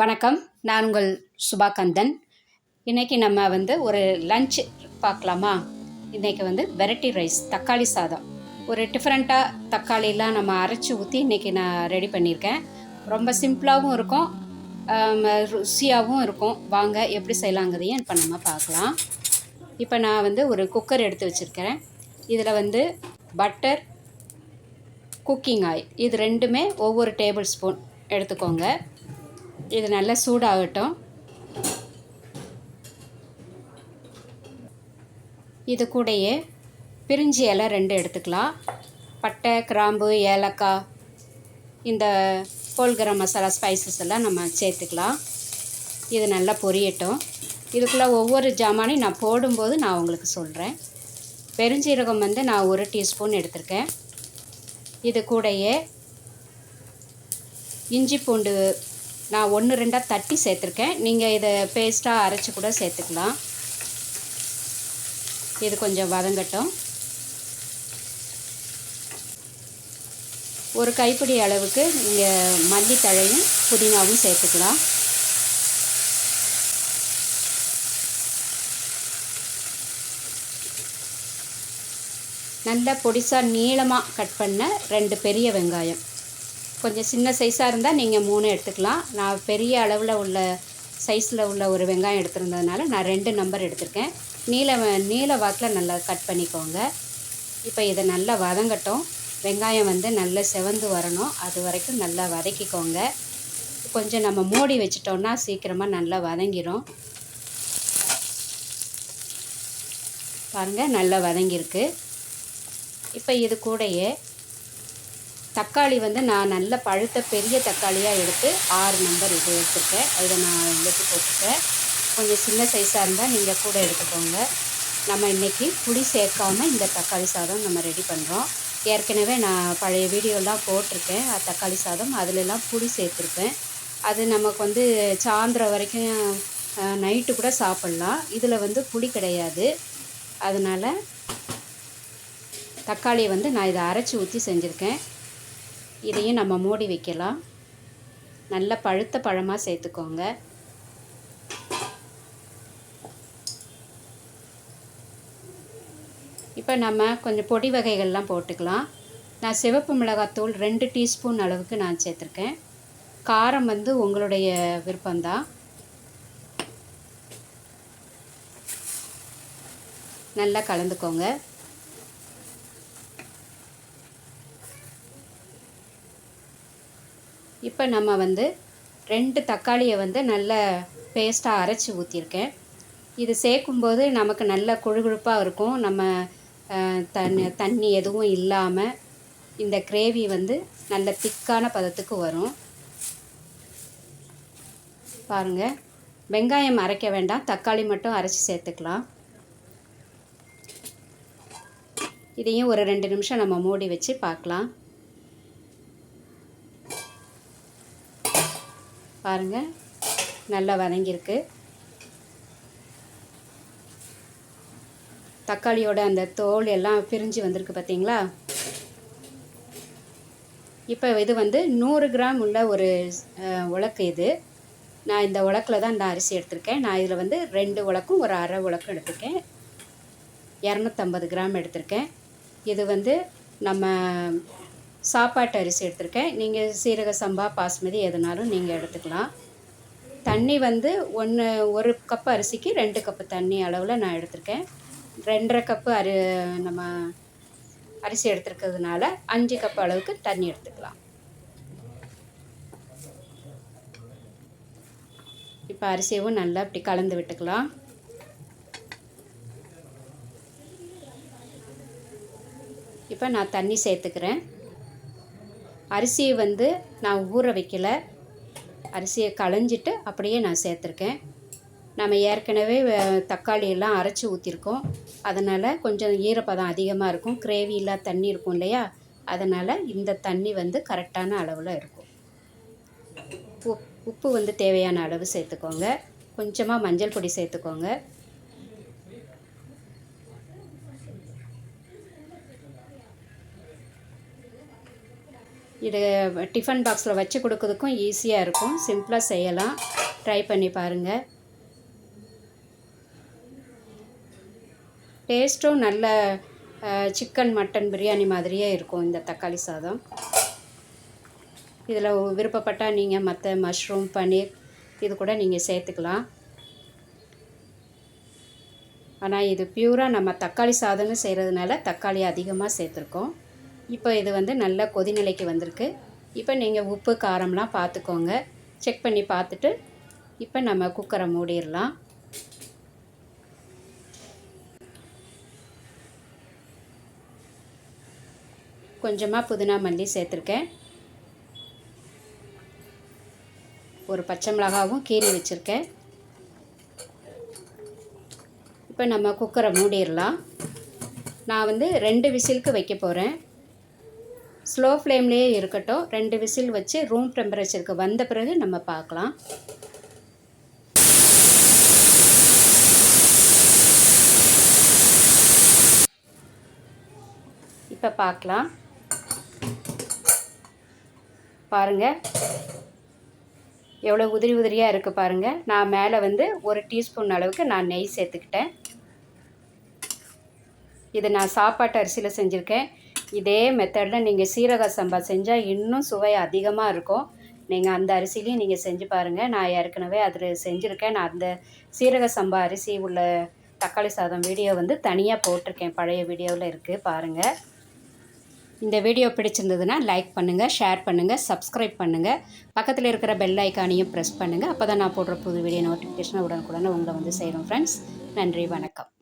வணக்கம். நான் உங்கள் சுபாகந்தன். இன்றைக்கி நம்ம வந்து ஒரு லஞ்ச் பார்க்கலாமா? இன்றைக்கி வந்து வெரைட்டி ரைஸ் தக்காளி சாதம். ஒரு டிஃப்ரெண்ட்டாக தக்காளிலாம் நம்ம அரைச்சி ஊற்றி இன்றைக்கி நான் ரெடி பண்ணியிருக்கேன். ரொம்ப சிம்பிளாகவும் இருக்கும். ருசியாகவும் இருக்கும். வாங்க எப்படி செய்யலாங்கிறதையும் இப்போ நம்ம பார்க்கலாம். இப்போ நான் வந்து ஒரு குக்கர் எடுத்து வச்சுருக்கிறேன். இதில் வந்து பட்டர் குக்கிங் ஆயில் இது ரெண்டுமே ஒவ்வொரு டேபிள் ஸ்பூன் எடுத்துக்கோங்க. இது நல்லா சூடாகட்டும். இது கூடயே பிரிஞ்சி இலை ரெண்டு எடுத்துக்கலாம். பட்டை கிராம்பு ஏலக்காய் இந்த போல் கரம் மசாலா ஸ்பைசஸ் எல்லாம் நம்ம சேர்த்துக்கலாம். இது நல்லா பொரியட்டும். இதுக்குள்ளே ஒவ்வொரு ஜாமானையும் நான் போடும்போது நான் உங்களுக்கு சொல்கிறேன் பெருஞ்சீரகம் வந்து நான் ஒரு டீஸ்பூன் எடுத்திருக்கேன். இது கூடயே இஞ்சி பூண்டு நான் ஒன்று ரெண்டாக தட்டி சேர்த்துருக்கேன். நீங்கள் இதை பேஸ்ட்டாக அரைச்சி கூட சேர்த்துக்கலாம். இது கொஞ்சம் வதங்கட்டும். ஒரு கைப்பிடி அளவுக்கு நீங்கள் மல்லித்தழையும் புதினாவும் சேர்த்துக்கலாம். நல்ல பொடிசாக நீளமாக கட் பண்ண ரெண்டு பெரிய வெங்காயம். கொஞ்சம் சின்ன சைஸாக இருந்தால் நீங்கள் மூணு எடுத்துக்கலாம். நான் பெரிய அளவில் உள்ள சைஸில் உள்ள ஒரு வெங்காயம் எடுத்துருந்ததுனால நான் ரெண்டு நம்பர் எடுத்திருக்கேன். நீல வ- நீல வாக்கில் நல்லா கட் பண்ணிக்கோங்க. இப்போ இதை நல்லா வதங்கட்டும். வெங்காயம் வந்து நல்லா செவந்து வரணும். அது வரைக்கும் நல்லா வதக்கிக்கோங்க. கொஞ்சம் நம்ம மூடி வச்சிட்டோம்னா சீக்கிரமாக நல்லா வதங்கிரும். பாருங்கள் நல்லா வதங்கியிருக்கு. இப்போ இது கூடயே தக்காளி வந்து நான் நல்ல பழுத்த பெரிய தக்காளியாக எடுத்து ஆறு நம்பர் இது எடுத்துருக்கேன். இதை நான் எடுத்து போட்டுருக்கேன் கொஞ்சம் சின்ன சைஸாக இருந்தால் நீங்கள் கூட எடுத்துக்கோங்க. நம்ம இன்றைக்கி புளி சேர்க்காம இந்த தக்காளி சாதம் நம்ம ரெடி பண்ணுறோம் ஏற்கனவே நான் பழைய வீடியோலாம் போட்டிருக்கேன். தக்காளி சாதம் அதிலெல்லாம் புளி சேர்த்துருப்பேன். அது நமக்கு வந்து சாயந்தரம் வரைக்கும் நைட்டு கூட சாப்பிட்லாம். இதில் வந்து புளி கிடையாது. அதனால் தக்காளியை வந்து நான் இதை அரைச்சி ஊற்றி செஞ்சுருக்கேன். இதையும் நம்ம மூடி வைக்கலாம். நல்ல பழுத்த பழமாக சேர்த்துக்கோங்க. இப்போ நம்ம கொஞ்சம் பொடி வகைகள்லாம் போட்டுக்கலாம். நான் சிவப்பு மிளகாத்தூள் ரெண்டு டீஸ்பூன் அளவுக்கு நான் சேர்த்துருக்கேன். காரம் வந்து உங்களுடைய விருப்பம்தான். நல்லா கலந்துக்கோங்க. இப்போ நம்ம வந்து ரெண்டு தக்காளியை வந்து நல்ல பேஸ்ட்டாக அரைச்சி ஊற்றிருக்கேன் இது சேர்க்கும்போது நமக்கு நல்ல கொழுகொழுப்பாக இருக்கும். நம்ம தண்ணி தண்ணி எதுவும் இல்லாமல் இந்த கிரேவி வந்து நல்ல திக்கான பதத்துக்கு வரும். பாருங்கள் வெங்காயம் அரைக்க வேண்டாம். தக்காளி மட்டும் அரைச்சி சேர்த்துக்கலாம். இதையும் ஒரு ரெண்டு நிமிஷம் நம்ம மூடி வச்சு பார்க்கலாம். பாருங்க. நல்லா வதங்கியிருக்கு. தக்காளியோட அந்த தோல் எல்லாம் பிரிஞ்சு வந்திருக்கு பார்த்தீங்களா இப்போ இது வந்து நூறு கிராம் உள்ள ஒரு உலக்கு இது. நான் இந்த உலக்கில் தான் இந்த அரிசி எடுத்திருக்கேன். நான் இதில் வந்து ரெண்டு உலக்கும் ஒரு அரை உலக்கும் எடுத்திருக்கேன். இரநூத்தம்பது கிராம் எடுத்திருக்கேன். இது வந்து நம்ம சாப்பாட்டு அரிசி எடுத்திருக்கேன். நீங்கள் சீரக சம்பா பாஸ்மதி எதுனாலும் நீங்கள் எடுத்துக்கலாம். தண்ணி வந்து ஒன்று ஒரு கப் அரிசிக்கு ரெண்டு கப்பு தண்ணி அளவில் நான் எடுத்திருக்கேன். ரெண்டரை கப்பு அரி நம்ம அரிசி எடுத்துருக்கிறதுனால அஞ்சு கப் அளவுக்கு தண்ணி எடுத்துக்கலாம். இப்போ அரிசியவும் நல்லா இப்படி கலந்து விட்டுக்கலாம். இப்போ நான் தண்ணி சேர்த்துக்கிறேன். அரிசியை வந்து நான் ஊற வைக்கல. அரிசியை களைஞ்சிட்டு அப்படியே நான் சேர்த்துருக்கேன். நம்ம ஏற்கனவே தக்காளியெல்லாம் அரைச்சி ஊற்றிருக்கோம் அதனால் கொஞ்சம் ஈரப்பதம் அதிகமாக இருக்கும். கிரேவி இல்லா தண்ணி இருக்கும் இல்லையா? அதனால் இந்த தண்ணி வந்து கரெக்டான அளவில் இருக்கும். உப் உப்பு வந்து தேவையான அளவு சேர்த்துக்கோங்க. கொஞ்சமாக மஞ்சள் பொடி சேர்த்துக்கோங்க. இது டிஃபன் பாக்ஸில் வச்சு கொடுக்கறதுக்கும் ஈஸியாக இருக்கும். சிம்பிளாக செய்யலாம். ட்ரை பண்ணி பாருங்கள் டேஸ்ட்டும் நல்ல சிக்கன் மட்டன் பிரியாணி மாதிரியே இருக்கும் இந்த தக்காளி சாதம். இதில் விருப்பப்பட்டால் நீங்கள் மற்ற மஷ்ரூம் பன்னீர் இது கூட நீங்கள் சேர்த்துக்கலாம். ஆனால் இது பியூராக நம்ம தக்காளி சாதம்னு செய்கிறதுனால தக்காளி அதிகமாக சேர்த்துருக்கோம். இப்போ இது வந்து நல்ல கொதிநிலைக்கு வந்திருக்கு. இப்போ நீங்கள் உப்பு காரம்லாம் பார்த்துக்கோங்க. செக் பண்ணி பார்த்துட்டு இப்போ நம்ம குக்கரை மூடிடலாம். கொஞ்சமாக புதினா மல்லி சேர்த்துருக்கேன். ஒரு பச்சை மிளகாவும் கீறி வச்சுருக்கேன். இப்போ நம்ம குக்கரை மூடிடலாம். நான் வந்து ரெண்டு விசிலுக்கு வைக்க போகிறேன் ஸ்லோ ஃப்ளேம்லேயே இருக்கட்டும். ரெண்டு விசில் வச்சு ரூம் டெம்பரேச்சருக்கு வந்த பிறகு நம்ம பார்க்கலாம். இப்போ பார்க்கலாம். பாருங்கள் எவ்வளோ உதிரி உதிரியாக இருக்குது பாருங்கள் நான் மேலே வந்து ஒரு டீஸ்பூன் அளவுக்கு நான் நெய் சேர்த்துக்கிட்டேன். இது நான் சாப்பாட்டு அரிசியில் செஞ்சுருக்கேன். இதே மெத்தடில் நீங்கள் சீரக சம்பா செஞ்சால் இன்னும் சுவை அதிகமாக இருக்கும். நீங்கள் அந்த அரிசிலையும் நீங்கள் செஞ்சு பாருங்கள் நான் ஏற்கனவே அதில் செஞ்சுருக்கேன். நான் அந்த சீரக சம்பா அரிசி உள்ள தக்காளி சாதம் வீடியோ வந்து தனியாக போட்டிருக்கேன். பழைய வீடியோவில் இருக்குது பாருங்கள் இந்த வீடியோ பிடிச்சிருந்ததுன்னா லைக் பண்ணுங்கள் ஷேர் பண்ணுங்கள் சப்ஸ்கிரைப் பண்ணுங்கள் பக்கத்தில் இருக்கிற பெல் ஐக்கானையும் ப்ரெஸ் பண்ணுங்கள் அப்போ தான் நான் போடுற புது வீடியோ நோட்டிஃபிகேஷன் உடனுக்குடனே உங்களை வந்து செய்கிறோம் ஃப்ரெண்ட்ஸ் நன்றி வணக்கம்.